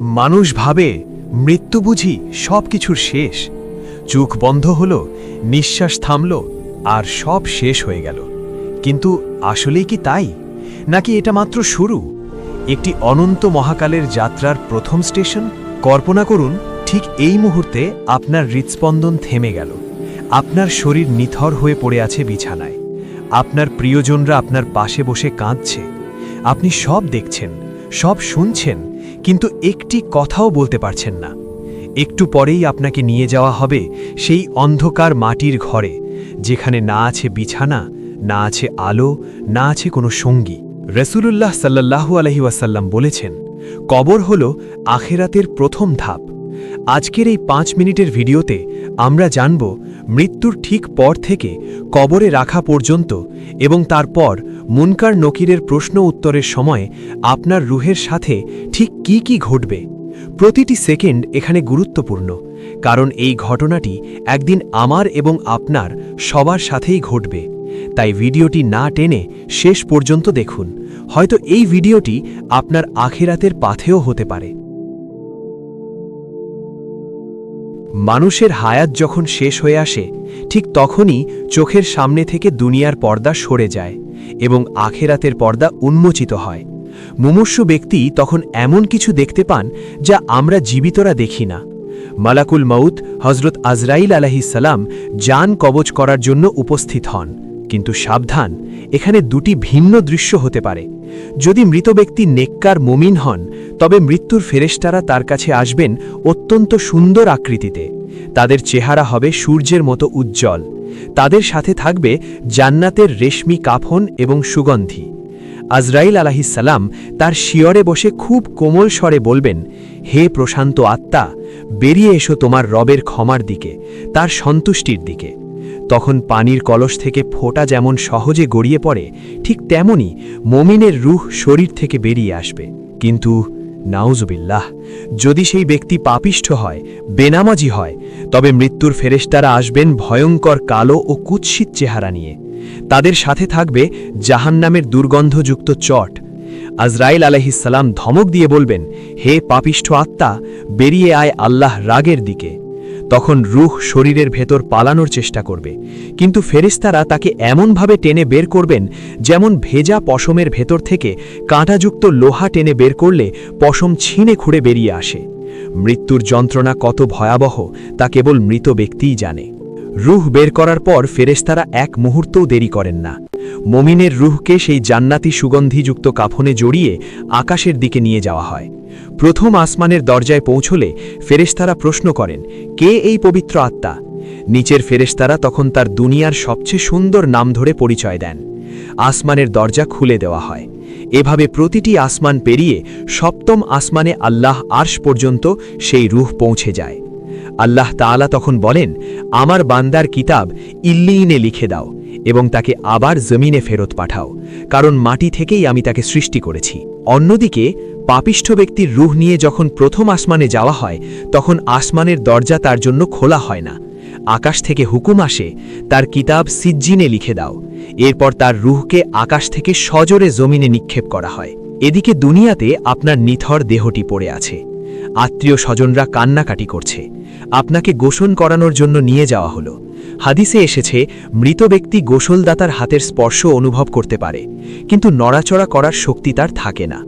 মানুষ ভাবে মৃত্যু বুঝি সব কিছুর শেষ। চোখ বন্ধ হলো, নিঃশ্বাস থামল, আর সব শেষ হয়ে গেল। কিন্তু আসলেই কি তাই? নাকি এটা মাত্র শুরু? একটি অনন্ত মহাকালের যাত্রার প্রথম স্টেশন? কল্পনা করুন, ঠিক এই মুহূর্তে আপনার হৃৎস্পন্দন থেমে গেল। আপনার শরীর নিথর হয়ে পড়ে আছে বিছানায়। আপনার প্রিয়জনরা আপনার পাশে বসে কাঁদছে। আপনি সব দেখছেন, সব শুনছেন, কিন্তু একটি কথাও বলতে পারছেন না। একটু পরেই আপনাকে নিয়ে যাওয়া হবে সেই অন্ধকার মাটির ঘরে, যেখানে না আছে বিছানা, না আছে আলো, না আছে কোনো সঙ্গী। রসুলুল্লাহ সাল্লাহু আলহি ওয়াসাল্লাম বলেছেন, কবর হল আখেরাতের প্রথম ধাপ। আজকের এই পাঁচ মিনিটের ভিডিওতে আমরা জানব মৃত্যুর ঠিক পর থেকে কবরে রাখা পর্যন্ত এবং তারপর মুনকার নকিরের প্রশ্ন উত্তরের সময় আপনার রুহের সাথে ঠিক কি কি ঘটবে। প্রতিটি সেকেন্ড এখানে গুরুত্বপূর্ণ, কারণ এই ঘটনাটি একদিন আমার এবং আপনার সবার সাথেই ঘটবে। তাই ভিডিওটি না টেনে শেষ পর্যন্ত দেখুন। হয়তো এই ভিডিওটি আপনার আখেরাতের পাথেও হতে পারে। মানুষের হায়াত যখন শেষ হয়ে আসে, ঠিক তখনই চোখের সামনে থেকে দুনিয়ার পর্দা সরে যায় এবং আখেরাতের পর্দা উন্মোচিত হয়। মুমূর্ষু ব্যক্তি তখন এমন কিছু দেখতে পান যা আমরা জীবিতরা দেখি না। মালাকুল মউত হজরত আজরাইল আলাহিসাল্লাম যান কবচ করার জন্য উপস্থিত হন, কিন্তু সাবধান, এখানে দুটি ভিন্ন দৃশ্য হতে পারে। যদি মৃত ব্যক্তি নেককার মুমিন হন তবে মৃত্যুর ফেরেশতারা তার কাছে আসবেন অত্যন্ত সুন্দর আকৃতিতে। তাদের চেহারা হবে সূর্যের মতো উজ্জ্বল। তাদের সাথে থাকবে জান্নাতের রেশমি কাফন এবং সুগন্ধি। আজরাইল আলাহিসাল্লাম তার শিয়রে বসে খুব কোমল স্বরে বলবেন, হে প্রশান্ত আত্মা, বেরিয়ে এসো তোমার রবের ক্ষমার দিকে, তার সন্তুষ্টির দিকে। তখন পানির কলস থেকে ফোঁটা যেমন সহজে গড়িয়ে পড়ে, ঠিক তেমনি মমিনের রুহ শরীর থেকে বেরিয়ে আসবে। কিন্তু নাউজুবিল্লাহ, যদি সেই ব্যক্তি পাপিষ্ঠ হয়, বেনামাজি হয়, তবে মৃত্যুর ফেরেস্তারা আসবেন ভয়ঙ্কর কালো ও কুৎসিত চেহারা নিয়ে। তাদের সাথে থাকবে জাহান্নামের দুর্গন্ধযুক্ত চট। আজরাইল আলহিসাল্লাম ধমক দিয়ে বলবেন, হে পাপিষ্ঠ আত্মা, বেরিয়ে আয় আল্লাহ রাগের দিকে। তখন রুহ শরীরের ভেতর পালানোর চেষ্টা করবে। কিন্তু ফেরেস্তারা তাকে এমনভাবে টেনে বের করবেন, যেমন ভেজা পশমের ভেতর থেকে কাঁটাযুক্ত লোহা টেনে বের করলে পশম ছিঁড়ে খুঁড়ে বেরিয়ে আসে। মৃত্যুর যন্ত্রণা কত ভয়াবহ, তা কেবল মৃত ব্যক্তিই জানে। রুহ বের করার পর ফেরেস্তারা এক মুহূর্তও দেরি করেন না। মমিনের রুহকে সেই জান্নাতি সুগন্ধিযুক্ত কাফনে জড়িয়ে আকাশের দিকে নিয়ে যাওয়া হয়। প্রথম আসমানের দরজায় পৌঁছলে ফেরেশতারা প্রশ্ন করেন, কে এই পবিত্র আত্মা? নিচের ফেরেশতারা তখন তার দুনিয়ার সবচেয়ে সুন্দর নাম ধরে পরিচয় দেন। আসমানের দরজা খুলে দেওয়া হয়। এভাবে প্রতিটি আসমান পেরিয়ে সপ্তম আসমানে আল্লাহ আর্শ পর্যন্ত সেই রুহ পৌঁছে যায়। আল্লাহ তাআলা তখন বলেন, আমার বান্দার কিতাব ইল্লিইনে লিখে দাও এবং তাকে আবার জমিনে ফেরত পাঠাও, কারণ মাটি থেকেই আমি তাকে সৃষ্টি করেছি। অন্যদিকে পাপিষ্ঠ ব্যক্তির রুহ নিয়ে যখন প্রথম আসমানে যাওয়া হয়, তখন আসমানের দরজা তার জন্য খোলা হয় না। আকাশ থেকে হুকুম আসে, তার কিতাব সিজ্জিনে লিখে দাও। এরপর তার রুহকে আকাশ থেকে সজোরে জমিনে নিক্ষেপ করা হয়। এদিকে দুনিয়াতে আপনার নিথর দেহটি পড়ে আছে। আত্মীয় স্বজনরা কান্নাকাটি করছে। আপনাকে গোসন করানোর জন্য নিয়ে যাওয়া হলো। হাদিসে এসেছে, মৃত ব্যক্তি গোসলদাতার হাতের স্পর্শ অনুভব করতে পারে, কিন্তু নড়াচড়া করার শক্তি তার থাকে না।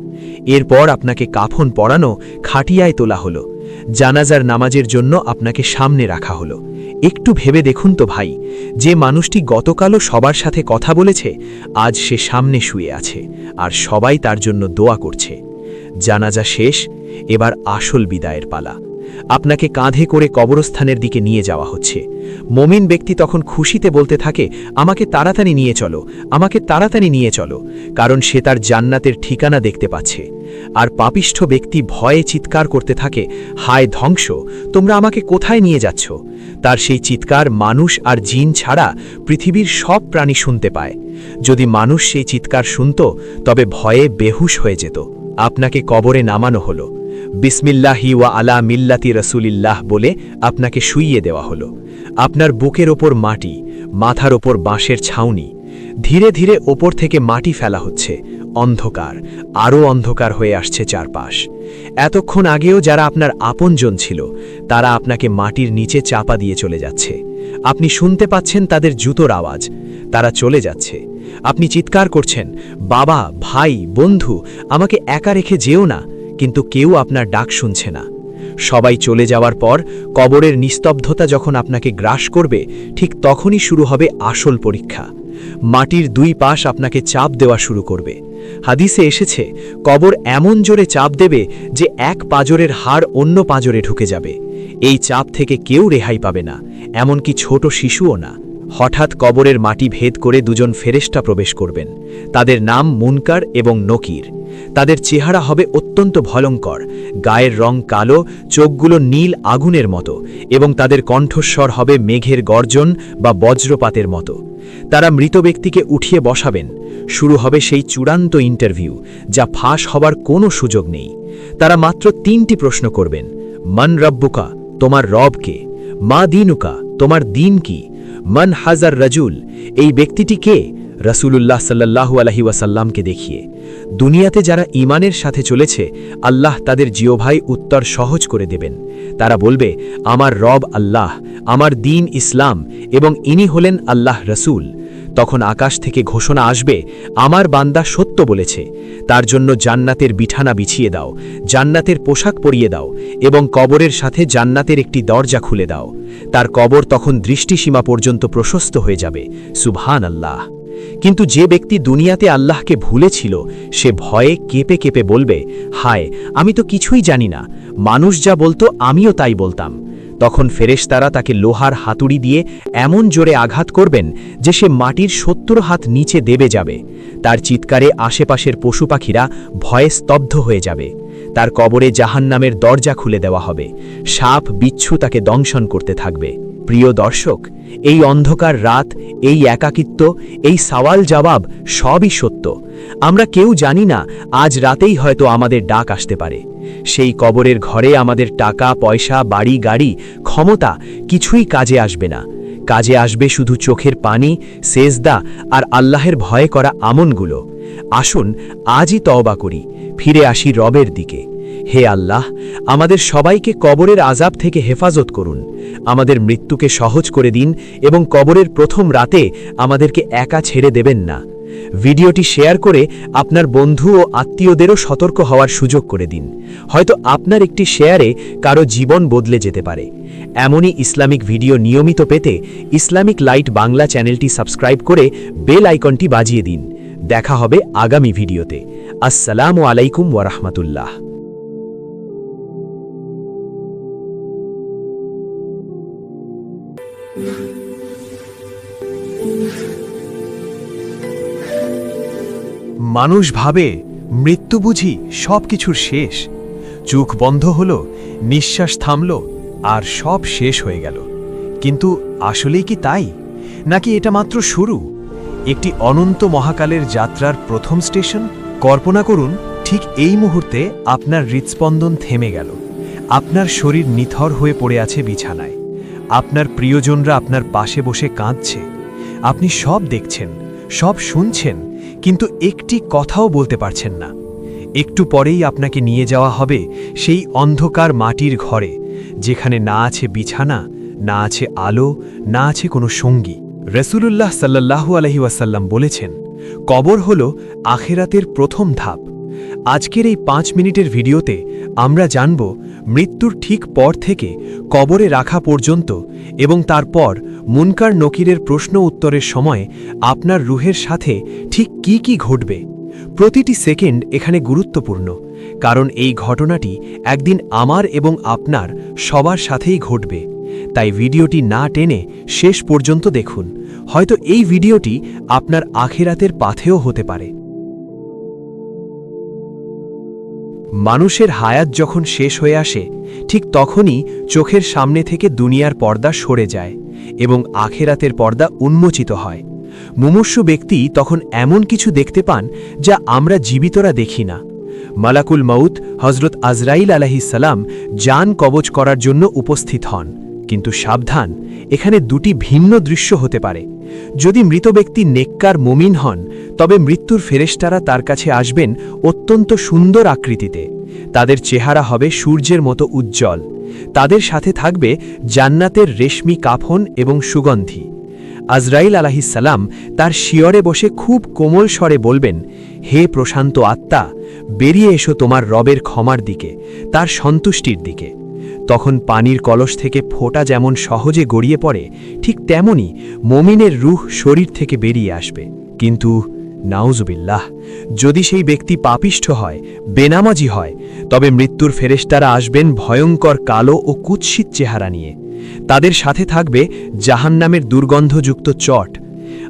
এরপর আপনাকে কাফন পরানো খাটিয়ায় তোলা হলো। জানাজার নামাজের জন্য আপনাকে সামনে রাখা হলো। একটু ভেবে দেখুন তো ভাই, যে মানুষটি গতকালও সবার সাথে কথা বলেছে, আজ সে সামনে শুয়ে আছে আর সবাই তার জন্য দোয়া করছে। জানাজা শেষ, এবার আসল বিদায়ের পালা। আপনাকে কাঁধে করে কবরস্থানের দিকে নিয়ে যাওয়া হচ্ছে। মমিন ব্যক্তি তখন খুশিতে বলতে থাকে, আমাকে তাড়াতাড়ি নিয়ে চলো, আমাকে তাড়াতাড়ি নিয়ে চলো। কারণ সে তার জান্নাতের ঠিকানা দেখতে পাচ্ছে। আর পাপিষ্ঠ ব্যক্তি ভয়ে চিৎকার করতে থাকে, হায় ধ্বংস, তোমরা আমাকে কোথায় নিয়ে যাচ্ছ? তার সেই চিৎকার মানুষ আর জিন ছাড়া পৃথিবীর সব প্রাণী শুনতে পায়। যদি মানুষ সেই চিৎকার শুনত, তবে ভয়ে বেহুশ হয়ে যেত। আপনাকে কবরে নামানো হলো। বিসমিল্লাহি ওয়া আলা মিল্লাতি রসুলিল্লাহ বলে আপনাকে শুইয়ে দেওয়া হলো। আপনার বুকের ওপর মাটি, মাথার ওপর বাঁশের ছাউনি, ধীরে ধীরে ওপর থেকে মাটি ফেলা হচ্ছে, অন্ধকার আরও অন্ধকার হয়ে আসছে চারপাশ। এতক্ষণ আগেও যারা আপনার আপনজন ছিল, তারা আপনাকে মাটির নিচে চাপা দিয়ে চলে যাচ্ছে। আপনি শুনতে পাচ্ছেন তাদের জুতোর আওয়াজ, তারা চলে যাচ্ছে। আপনি চিৎকার করছেন, বাবা, ভাই, বন্ধু, আমাকে একা রেখে যেও না কিন্তু কেউ আপনার ডাক শুনছে না। সবাই চলে যাওয়ার পর কবরের নিস্তব্ধতা যখন আপনাকে গ্রাস করবে, ঠিক তখনই শুরু হবে আসল পরীক্ষা। মাটির দুই পাশ আপনাকে চাপ দেওয়া শুরু করবে। হাদিসে এসেছে, কবর এমন জোরে চাপ দেবে যে এক পাজরের হাড় অন্য পাজরে ঢুকে যাবে। এই চাপ থেকে কেউ রেহাই পাবে না, এমনকি ছোট শিশুও না। হঠাৎ কবরের মাটি ভেদ করে দুজন ফেরেস্টা প্রবেশ করবেন। তাদের নাম মুনকার এবং নকির। তাদের চেহারা হবে অত্যন্ত ভয়ঙ্কর। গায়ের রং কালো, চোখগুলো নীল আগুনের মতো এবং তাদের কণ্ঠস্বর হবে মেঘের গর্জন বা বজ্রপাতের মতো। তারা মৃত ব্যক্তিকে উঠিয়ে বসাবেন। শুরু হবে সেই চূড়ান্ত ইন্টারভিউ, যা ফাঁস হবার কোনো সুযোগ নেই। তারা মাত্র তিনটি প্রশ্ন করবেন। মন রব্বুকা, তোমার রবকে মা দিনুকা, তোমার দিন কি? মন হাজার রাজুল, এই ব্যক্তিটি কে? রসুলুল্লাহ সাল্লাহু আলহি ওয়াসাল্লামকে দেখিয়ে। দুনিয়াতে যারা ইমানের সাথে চলেছে, আল্লাহ তাদের জিওভাই উত্তর সহজ করে দেবেন। তারা বলবে, আমার রব আল্লাহ, আমার দিন ইসলাম, এবং ইনি হলেন আল্লাহ রসুল। তখন আকাশ থেকে ঘোষণা আসবে, আমার বান্দা সত্য বলেছে। তার জন্য জান্নাতের বিছানা বিছিয়ে দাও, জান্নাতের পোশাক পরিয়ে দাও এবং কবরের সাথে জান্নাতের একটি দরজা খুলে দাও। তার কবর তখন দৃষ্টিসীমা পর্যন্ত প্রশস্ত হয়ে যাবে। সুবহান আল্লাহ কিন্তু যে ব্যক্তি দুনিয়াতে আল্লাহকে ভুলেছিল, সে ভয়ে কেঁপে কেঁপে বলবে, হায়, আমি তো কিছুই জানি না। মানুষ যা বলতো, আমিও তাই বলতাম। তখন ফেরেশতারা তাকে লোহার হাতুড়ি দিয়ে এমন জোরে আঘাত করবেন যে সে মাটির সত্তর হাত নিচে দেবে যাবে। তার চিৎকারে আশেপাশের পশু পাখিরা ভয়ে স্তব্ধ হয়ে যাবে। তার কবরে জাহান্নামের দরজা খুলে দেওয়া হবে। সাপ বিচ্ছু তাকে দংশন করতে থাকবে। প্রিয় দর্শক, এই অন্ধকার রাত, এই একাকিত্ব, এই সওয়াল জবাব সবই সত্য। আমরা কেউ জানি না, আজ রাতেই হয়তো আমাদের ডাক আসতে পারে। সেই কবরের ঘরে আমাদের টাকা, পয়সা, বাড়ি, গাড়ি, ক্ষমতা কিছুই কাজে আসবে না। কাজে আসবে শুধু চোখের পানি, সেজদা আর আল্লাহের ভয়ে করা আমনগুলো আসুন, আজই তওবা করি, ফিরে আসি রবের দিকে। হে আল্লাহ, আমাদের সবাইকে কবরের আজাব থেকে হেফাজত করুন। আমাদের মৃত্যুকে সহজ করে দিন এবং কবরের প্রথম রাতে আমাদেরকে একা ছেড়ে দেবেন না। ভিডিওটি শেয়ার করে আপনার বন্ধু ও আত্মীয়দেরও সতর্ক হওয়ার সুযোগ করে দিন। হয়তো আপনার একটি শেয়ারে কারও জীবন বদলে যেতে পারে। এমনই ইসলামিক ভিডিও নিয়মিত পেতে ইসলামিক লাইট বাংলা চ্যানেলটি সাবস্ক্রাইব করে বেল আইকনটি বাজিয়ে দিন। দেখা হবে আগামী ভিডিওতে। আসসালামু আলাইকুম ওয়ারহমতুল্লাহ মানুষ ভাবে মৃত্যু বুঝি সব কিছুর শেষ। চোখ বন্ধ হলো, নিঃশ্বাস থামল আর সব শেষ হয়ে গেল। কিন্তু আসলেই কি তাই? নাকি এটা মাত্র শুরু? একটি অনন্ত মহাকালের যাত্রার প্রথম স্টেশন? কল্পনা করুন, ঠিক এই মুহূর্তে আপনার হৃৎস্পন্দন থেমে গেল। আপনার শরীর নিথর হয়ে পড়ে আছে বিছানায়। আপনার প্রিয়জনরা আপনার পাশে বসে কাঁদছে। আপনি সব দেখছেন, সব শুনছেন, কিন্তু একটি কথাও বলতে পারছেন না। একটু পরেই আপনাকে নিয়ে যাওয়া হবে সেই অন্ধকার মাটির ঘরে, যেখানে না আছে বিছানা, না আছে আলো, না আছে কোনো সঙ্গী। রসুলুল্লাহ সাল্লাহু আলহি ওয়াসাল্লাম বলেছেন, কবর হল আখেরাতের প্রথম ধাপ। আজকের এই পাঁচ মিনিটের ভিডিওতে আমরা জানব মৃত্যুর ঠিক পর থেকে কবরে রাখা পর্যন্ত এবং তারপর মুনকার নকিরের প্রশ্ন উত্তরের সময় আপনার রুহের সাথে ঠিক কি কি ঘটবে। প্রতিটি সেকেন্ড এখানে গুরুত্বপূর্ণ, কারণ এই ঘটনাটি একদিন আমার এবং আপনার সবার সাথেই ঘটবে। তাই ভিডিওটি না টেনে শেষ পর্যন্ত দেখুন। হয়তো এই ভিডিওটি আপনার আখেরাতের পাথেও হতে পারে। মানুষের হায়াত যখন শেষ হয়ে আসে, ঠিক তখনই চোখের সামনে থেকে দুনিয়ার পর্দা সরে যায় এবং আখেরাতের পর্দা উন্মোচিত হয়। মুমূর্ষু ব্যক্তি তখন এমন কিছু দেখতে পান যা আমরা জীবিতরা দেখি না। মালাকুল মউত হজরত আজরাইল আলাহিসাল্লাম যান কবচ করার জন্য উপস্থিত হন, কিন্তু সাবধান, এখানে দুটি ভিন্ন দৃশ্য হতে পারে। যদি মৃত ব্যক্তি নেককার মুমিন হন, তবে মৃত্যুর ফেরেশতারা তার কাছে আসবেন অত্যন্ত সুন্দর আকৃতিতে। তাদের চেহারা হবে সূর্যের মতো উজ্জ্বল। তাদের সাথে থাকবে জান্নাতের রেশমি কাফন এবং সুগন্ধি। আজরাইল আলাহিসাল্লাম তার শিয়রে বসে খুব কোমল স্বরে বলবেন, হে প্রশান্ত আত্মা, বেরিয়ে এসো তোমার রবের ক্ষমার দিকে, তার সন্তুষ্টির দিকে। তখন পানির কলস থেকে ফোঁটা যেমন সহজে গড়িয়ে পড়ে, ঠিক তেমনি মমিনের রুহ শরীর থেকে বেরিয়ে আসবে। কিন্তু, নাউজুবিল্লাহ, যদি সেই ব্যক্তি পাপিষ্ঠ হয়, বেনামাজি হয়, তবে মৃত্যুর ফেরেশতারা আসবেন ভয়ঙ্কর কালো ও কুৎসিত চেহারা নিয়ে। তাদের সাথে থাকবে জাহান্নামের দুর্গন্ধযুক্ত চট।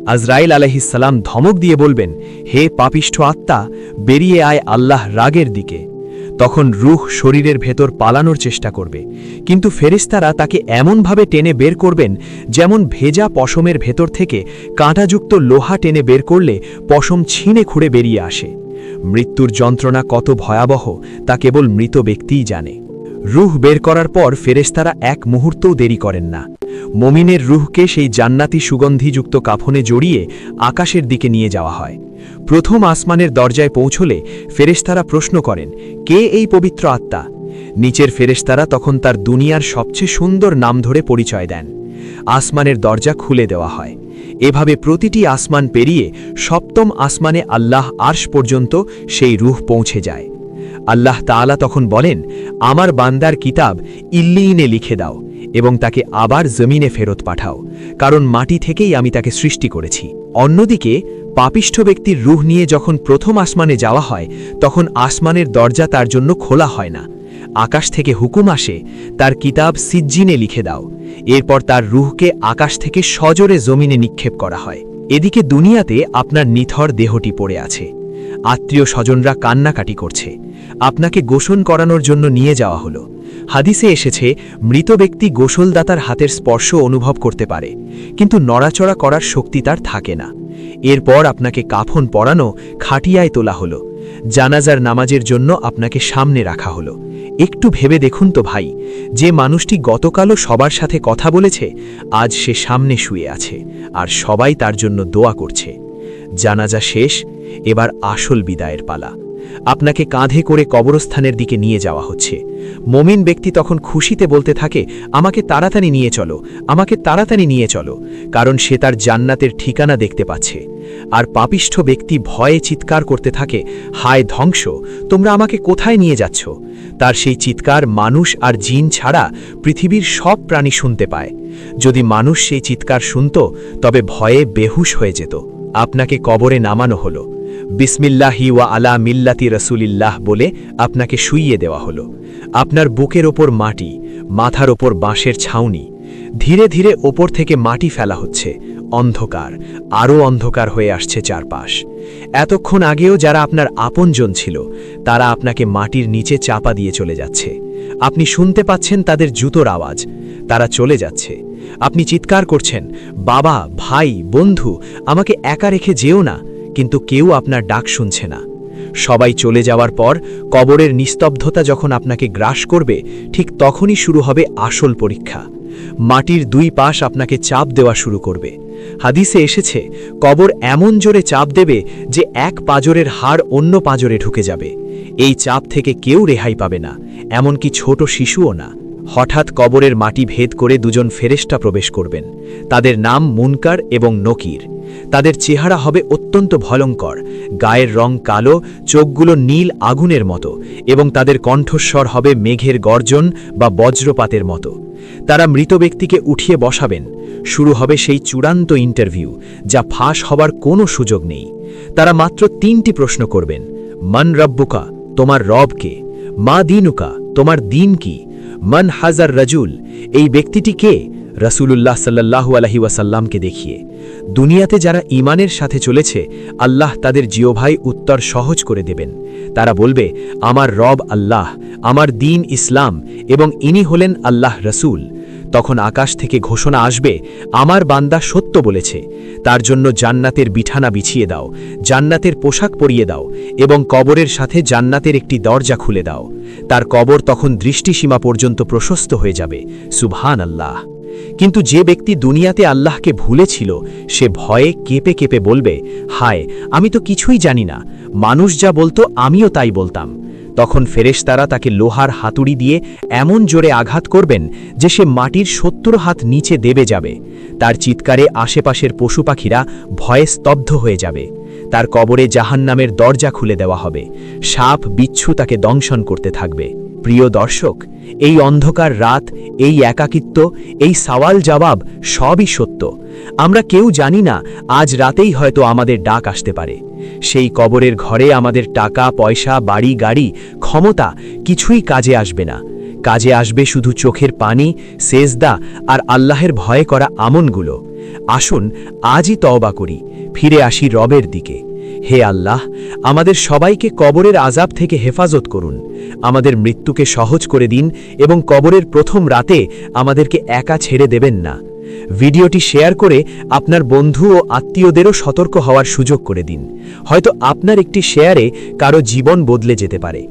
আজরাইল আলহিসাল্লাম ধমক দিয়ে বলবেন, হে পাপিষ্ঠ আত্মা, বেরিয়ে আয় আল্লাহ রাগের দিকে। তখন রুহ শরীরের ভেতর পালানোর চেষ্টা করবে। কিন্তু ফেরিস্তারা তাকে এমনভাবে টেনে বের করবেন, যেমন ভেজা পশমের ভেতর থেকে কাঁটাযুক্ত লোহা টেনে বের করলে পশম ছিঁড়ে খুঁড়ে বেরিয়ে আসে। মৃত্যুর যন্ত্রণা কত ভয়াবহ, তা কেবল মৃত ব্যক্তিই জানে। রুহ বের করার পর ফেরেস্তারা এক মুহূর্তও দেরি করেন না। মমিনের রুহকে সেই জান্নাতি সুগন্ধিযুক্ত কাফনে জড়িয়ে আকাশের দিকে নিয়ে যাওয়া হয়। প্রথম আসমানের দরজায় পৌঁছলে ফেরেশতারা প্রশ্ন করেন, কে এই পবিত্র আত্মা? নিচের ফেরেশতারা তখন তার দুনিয়ার সবচেয়ে সুন্দর নাম ধরে পরিচয় দেন। আসমানের দরজা খুলে দেওয়া হয়। এভাবে প্রতিটি আসমান পেরিয়ে সপ্তম আসমানে আল্লাহ আর্শ পর্যন্ত সেই রুহ পৌঁছে যায়। আল্লাহ তাআলা তখন বলেন, আমার বান্দার কিতাব ইল্লিইনে লিখে দাও এবং তাকে আবার জমিনে ফেরত পাঠাও, কারণ মাটি থেকেই আমি তাকে সৃষ্টি করেছি। অন্যদিকে পাপিষ্ঠ ব্যক্তির রুহ নিয়ে যখন প্রথম আসমানে যাওয়া হয়, তখন আসমানের দরজা তার জন্য খোলা হয় না। আকাশ থেকে হুকুম আসে, তার কিতাব সিজ্জিনে লিখে দাও। এরপর তার রুহকে আকাশ থেকে সজোরে জমিনে নিক্ষেপ করা হয়। এদিকে দুনিয়াতে আপনার নিথর দেহটি পড়ে আছে। আত্মীয় স্বজনরা কান্নাকাটি করছে। আপনাকে গোসন করানোর জন্য নিয়ে যাওয়া হলো। হাদিসে এসেছে, মৃত ব্যক্তি গোসলদাতার হাতের স্পর্শ অনুভব করতে পারে, কিন্তু নড়াচড়া করার শক্তি তার থাকে না। এরপর আপনাকে কাফন পরানো খাটিয়ায় তোলা হলো। জানাজার নামাজের জন্য আপনাকে সামনে রাখা হলো। একটু ভেবে দেখুন তো ভাই, যে মানুষটি গতকালও সবার সাথে কথা বলেছে, আজ সে সামনে শুয়ে আছে আর সবাই তার জন্য দোয়া করছে। জানাজা শেষ, এবার আসল বিদায়ের পালা। আপনাকে কাঁধে করে কবরস্থানের দিকে নিয়ে যাওয়া হচ্ছে। মমিন ব্যক্তি তখন খুশিতে বলতে থাকে, আমাকে তাড়াতাড়ি নিয়ে চলো, আমাকে তাড়াতাড়ি নিয়ে চলো। কারণ সে তার জান্নাতের ঠিকানা দেখতে পাচ্ছে। আর পাপিষ্ঠ ব্যক্তি ভয়ে চিৎকার করতে থাকে, হায় ধ্বংস, তোমরা আমাকে কোথায় নিয়ে যাচ্ছ? তার সেই চিৎকার মানুষ আর জিন ছাড়া পৃথিবীর সব প্রাণী শুনতে পায়। যদি মানুষ সেই চিৎকার শুনত, তবে ভয়ে বেহুশ হয়ে যেত। আপনাকে কবরে নামানো হলো। বিসমিল্লাহি ওয়া আলা মিল্লাতি রসুলিল্লাহ বলে আপনাকে শুইয়ে দেওয়া হলো। আপনার বুকের ওপর মাটি, মাথার ওপর বাঁশের ছাউনি, ধীরে ধীরে ওপর থেকে মাটি ফেলা হচ্ছে, অন্ধকার আরও অন্ধকার হয়ে আসছে চারপাশ। এতক্ষণ আগেও যারা আপনার আপনজন ছিল, তারা আপনাকে মাটির নিচে চাপা দিয়ে চলে যাচ্ছে। আপনি শুনতে পাচ্ছেন তাদের জুতোর আওয়াজ, তারা চলে যাচ্ছে। আপনি চিৎকার করছেন, বাবা, ভাই, বন্ধু, আমাকে একা রেখে যেও না। কিন্তু কেউ আপনার ডাক শুনছে না। সবাই চলে যাওয়ার পর কবরের নিস্তব্ধতা যখন আপনাকে গ্রাস করবে, ঠিক তখনই শুরু হবে আসল পরীক্ষা। মাটির দুই পাশ আপনাকে চাপ দেওয়া শুরু করবে। হাদিসে এসেছে, কবর এমন জোরে চাপ দেবে যে এক পাজরের হাড় অন্য পাজরে ঢুকে যাবে। এই চাপ থেকে কেউ রেহাই পাবে না, এমনকি ছোট শিশুও না। হঠাৎ কবরের মাটি ভেদ করে দুজন ফেরেস্টা প্রবেশ করবেন। তাদের নাম মুনকার এবং নকির। তাদের চেহারা হবে অত্যন্ত ভয়ঙ্কর। গায়ের রং কালো, চোখগুলো নীল আগুনের মতো এবং তাদের কণ্ঠস্বর হবে মেঘের গর্জন বা বজ্রপাতের মতো। তারা মৃত ব্যক্তিকে উঠিয়ে বসাবেন। শুরু হবে সেই চূড়ান্ত ইন্টারভিউ, যা ফাঁস হবার কোনো সুযোগ নেই। তারা মাত্র তিনটি প্রশ্ন করবেন। মন রব্বুকা, তোমার রবকে মা দিনুকা, তোমার দিন কি? মন হাজার রাজুল, এই ব্যক্তিটি কে? রসুলুল্লাহ সাল্লাহ আলহি ওয়াসাল্লামকে দেখিয়ে। দুনিয়াতে যারা ইমানের সাথে চলেছে, আল্লাহ তাদের জিওভাই উত্তর সহজ করে দেবেন। তারা বলবে, আমার রব আল্লাহ, আমার দিন ইসলাম, এবং ইনি হলেন আল্লাহ রসুল। তখন আকাশ থেকে ঘোষণা আসবে, আমার বান্দা সত্য বলেছে। তার জন্য জান্নাতের বিঠানা বিছিয়ে দাও, জান্নাতের পোশাক পরিয়ে দাও এবং কবরের সাথে জান্নাতের একটি দরজা খুলে দাও। তার কবর তখন দৃষ্টিসীমা পর্যন্ত প্রশস্ত হয়ে যাবে। সুবহান আল্লাহ কিন্তু যে ব্যক্তি দুনিয়াতে আল্লাহকে ভুলেছিল, সে ভয়ে কেঁপে কেঁপে বলবে, হায়, আমি তো কিছুই জানি না। মানুষ যা বলতো, আমিও তাই বলতাম। তখন ফেরেশতারা তাকে লোহার হাতুড়ি দিয়ে এমন জোরে আঘাত করবেন যে সে মাটির সত্তর হাত নিচে দেবে যাবে। তার চিৎকারে আশেপাশের পশু পাখিরা ভয়ে স্তব্ধ হয়ে যাবে। তার কবরে জাহান্নামের দরজা খুলে দেওয়া হবে। সাপ বিচ্ছু তাকে দংশন করতে থাকবে। প্রিয় দর্শক, এই অন্ধকার রাত, এই একাকিত্ব, এই সওয়াল জবাব সবই সত্য। আমরা কেউ জানি না, আজ রাতেই হয়তো আমাদের ডাক আসতে পারে। সেই কবরের ঘরে আমাদের টাকা, পয়সা, বাড়ি, গাড়ি, ক্ষমতা কিছুই কাজে আসবে না। কাজে আসবে শুধু চোখের পানি, সেজদা আর আল্লাহের ভয়ে করা আমনগুলো আসুন, আজই তওবা করি, ফিরে আসি রবের দিকে। হে আল্লাহ, আমাদের সবাইকে কবরের আজাব থেকে হেফাজত করুন। আমাদের মৃত্যুকে সহজ করে দিন এবং কবরের প্রথম রাতে আমাদেরকে একা ছেড়ে দেবেন না। ভিডিওটি শেয়ার করে আপনার বন্ধু ও আত্মীয়দেরও সতর্ক হওয়ার সুযোগ করে দিন। হয়তো আপনার একটি শেয়ারে কারও জীবন বদলে যেতে পারে।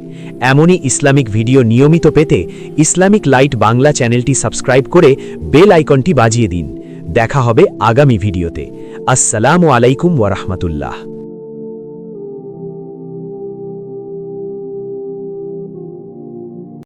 এমনই ইসলামিক ভিডিও নিয়মিত পেতে ইসলামিক লাইট বাংলা চ্যানেলটি সাবস্ক্রাইব করে বেল আইকনটি বাজিয়ে দিন। দেখা হবে আগামী ভিডিওতে। আসসালামু আলাইকুম ওয়ারহমতুল্লাহ